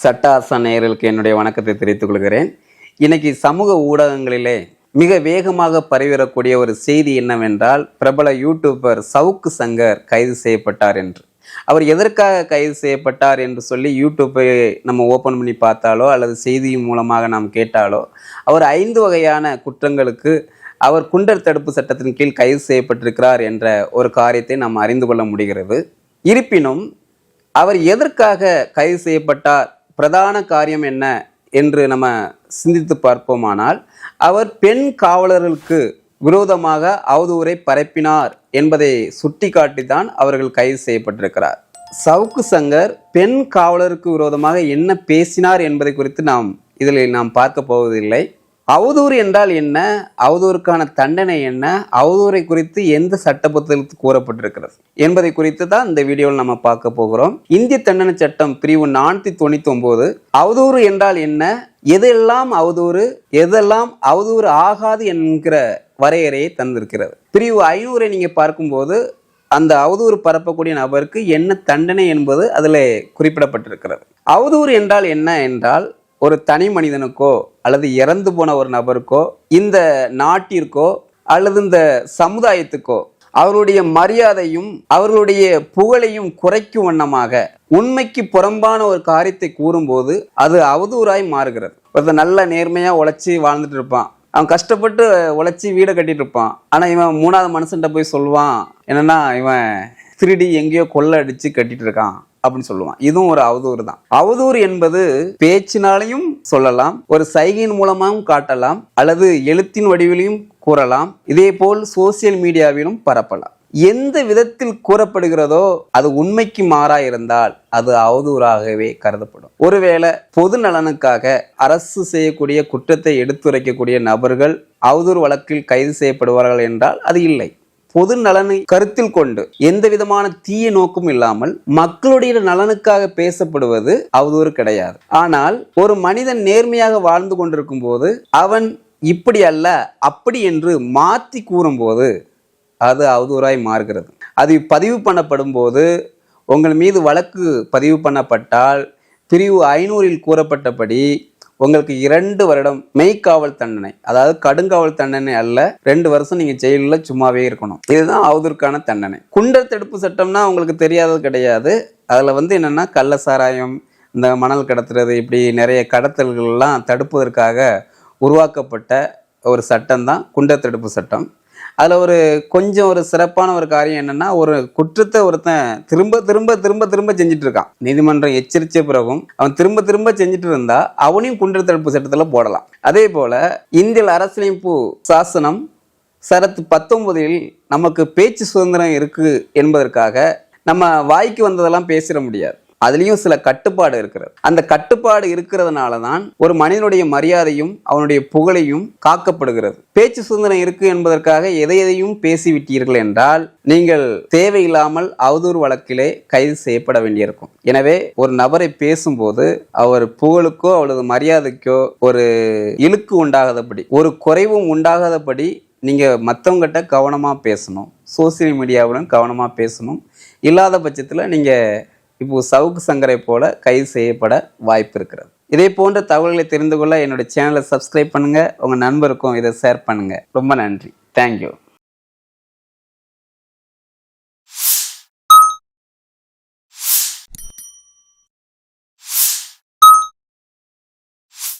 சட்டாச நேயர்களுக்கு என்னுடைய வணக்கத்தை தெரிவித்துக் கொள்கிறேன். இன்னைக்கு சமூக ஊடகங்களிலே மிக வேகமாக பரவிடக்கூடிய ஒரு செய்தி என்னவென்றால் பிரபல யூடியூபர் சவுக்கு சங்கர் கைது செய்யப்பட்டார் என்று. அவர் எதற்காக கைது செய்யப்பட்டார் என்று சொல்லி யூடியூப்பை நம்ம ஓப்பன் பண்ணி பார்த்தாலோ அல்லது செய்தி மூலமாக நாம் கேட்டாலோ அவர் ஐந்து வகையான குற்றங்களுக்கு அவர் குண்டர் தடுப்பு சட்டத்தின் கீழ் கைது செய்யப்பட்டிருக்கிறார் என்ற ஒரு காரியத்தை நாம் அறிந்து கொள்ள முடிகிறது. இருப்பினும் அவர் எதற்காக கைது செய்யப்பட்டார் பிரதான காரியம் என்ன என்று நம்ம சிந்தித்து பார்ப்போமானால் அவர் பெண் காவலர்களுக்கு விரோதமாக அவதூறை பரப்பினார் என்பதை சுட்டிக்காட்டித்தான் அவர்கள் கைது செய்யப்பட்டிருக்கிறார். சவுக்கு சங்கர் பெண் காவலருக்கு விரோதமாக என்ன பேசினார் என்பதை குறித்து நாம் இதில் நாம் பார்க்க போவதில்லை. அவதூறு என்றால் என்ன? அவதூறுக்கான தண்டனை என்ன? அவதூறை குறித்து எந்த சட்ட புத்தகத்தில் கூறப்பட்டிருக்கிறது? என்பதை குறித்து தான் இந்த வீடியோவில் நம்ம பார்க்க போகிறோம். இந்திய தண்டனை சட்டம் பிரிவு நானூத்தி தொண்ணூத்தி ஒன்பது அவதூறு என்றால் என்ன? எதெல்லாம் அவதூறு எதெல்லாம் அவதூறு ஆகாது என்கிற வரையறையை தந்திருக்கிறது? பிரிவு ஐநூறை நீங்க பார்க்கும்போது அந்த அவதூறு பரப்பக்கூடிய நபருக்கு என்ன தண்டனை என்பது அதில் குறிப்பிடப்பட்டிருக்கிறது. அவதூறு என்றால் என்ன என்றால் ஒரு தனி மனிதனுக்கோ அல்லது இறந்து போன ஒரு நபருக்கோ இந்த நாட்டிற்கோ அல்லது இந்த சமுதாயத்துக்கோ அவருடைய மரியாதையும் அவர்களுடைய புகழையும் குறைக்கும் வண்ணமாக உண்மைக்கு புறம்பான ஒரு காரியத்தை கூறும்போது அது அவதூறாய் மாறுகிறது. ஒருத்தர் நல்ல நேர்மையா உழைச்சி வாழ்ந்துட்டு இருப்பான். அவன் கஷ்டப்பட்டு உழைச்சி வீடை கட்டிட்டு இருப்பான். ஆனா இவன் மூணாவது மனுஷன்ட்ட போய் சொல்லுவான் என்னன்னா இவன் திருடி எங்கேயோ கொள்ளை அடிச்சு கட்டிட்டு இருக்கான். அப்படின்னு சொல்லுவான். இதுவும் ஒரு அவதூறு தான். அவதூறு என்பது பேச்சினாலையும் சொல்லலாம் ஒரு சைகையின் மூலமாகவும் காட்டலாம் அல்லது எழுத்தின் வடிவிலையும் கூறலாம். இதே போல் சோசியல் மீடியாவிலும் பரப்பலாம். எந்த விதத்தில் கூறப்படுகிறதோ அது உண்மைக்கு மாறா இருந்தால் அது அவதூறாகவே கருதப்படும். ஒருவேளை பொது நலனுக்காக அரசு செய்யக்கூடிய குற்றத்தை எடுத்துரைக்கக்கூடிய நபர்கள் அவதூறு வழக்கில் கைது செய்யப்படுவார்கள் என்றால் அது இல்லை. பொது நலனை கருத்தில் கொண்டு எந்த விதமான தீய நோக்கும் இல்லாமல் மக்களுடைய நலனுக்காக பேசப்படுவது அவதூறு கிடையாது. ஆனால் ஒரு மனிதன் நேர்மையாக வாழ்ந்து கொண்டிருக்கும் போது அவன் இப்படி அல்ல அப்படி என்று மாற்றி கூறும்போது அது அவதூறாய் மாறுகிறது. அது பதிவு பண்ணப்படும் போது உங்கள் மீது வழக்கு பதிவு பண்ணப்பட்டால் பிரிவு ஐநூறில் கூறப்பட்டபடி உங்களுக்கு இரண்டு வருடம் மெய்க்காவல் தண்டனை. அதாவது கடுங்காவல் தண்டனை அல்ல ரெண்டு வருஷம் நீங்க ஜெயிலில் சும்மாவே இருக்கணும். இதுதான் அவதூறுக்கான தண்டனை. குண்டர் தடுப்பு சட்டம்னா உங்களுக்கு தெரியாதது கிடையாது. அதுல வந்து என்னன்னா கள்ள சாராயம் இந்த மணல் கடத்துறது இப்படி நிறைய கடத்தல்கள்லாம் தடுப்பதற்காக உருவாக்கப்பட்ட ஒரு சட்டம் தான் குண்டர் தடுப்பு சட்டம். அதில் ஒரு கொஞ்சம் ஒரு சிறப்பான ஒரு காரியம் என்னென்னா ஒரு குற்றத்தை ஒருத்தன் திரும்ப திரும்ப திரும்ப திரும்ப செஞ்சுட்டு இருக்கான். நீதிமன்றம் எச்சரித்த பிறகும் அவன் திரும்ப திரும்ப செஞ்சுட்டு இருந்தா அவனையும் குண்டர் தடுப்பு சட்டத்தில் போடலாம். அதே போல் இந்திய அரசியலமைப்பு சாசனம் சரத்து பத்தொன்பதில் நமக்கு பேச்சு சுதந்திரம் இருக்குது என்பதற்காக நம்ம வாய்க்கு வந்ததெல்லாம் பேசிட முடியாது. அதுலேயும் சில கட்டுப்பாடு இருக்கிறது. அந்த கட்டுப்பாடு இருக்கிறதுனால தான் ஒரு மனிதனுடைய மரியாதையும் அவனுடைய புகழையும் காக்கப்படுகிறது. பேச்சு சுதந்திரம் இருக்கு என்பதற்காக எதை எதையும் பேசிவிட்டீர்கள் என்றால் நீங்கள் தேவையில்லாமல் அவதூறு வழக்கிலே கைது செய்யப்பட வேண்டியிருக்கும். எனவே ஒரு நபரை பேசும்போது அவர் புகழுக்கோ அவளது மரியாதைக்கோ ஒரு இழுக்கு உண்டாகாதபடி ஒரு குறைவும் உண்டாகாதபடி நீங்கள் மற்றவங்ககிட்ட கவனமாக பேசணும். சோசியல் மீடியாவுடன் கவனமாக பேசணும். இல்லாத பட்சத்தில் நீங்கள் இப்போ சவுக்கு சங்கரை போல கைது செய்யப்பட வாய்ப்பு இருக்கிறது இதே போன்ற தகவல்களை தெரிந்து கொள்ள என்னோட சேனலை சப்ஸ்கிரைப் பண்ணுங்க. உங்க நண்பருக்கும் இதை ஷேர் பண்ணுங்க. ரொம்ப நன்றி. தேங்க்யூ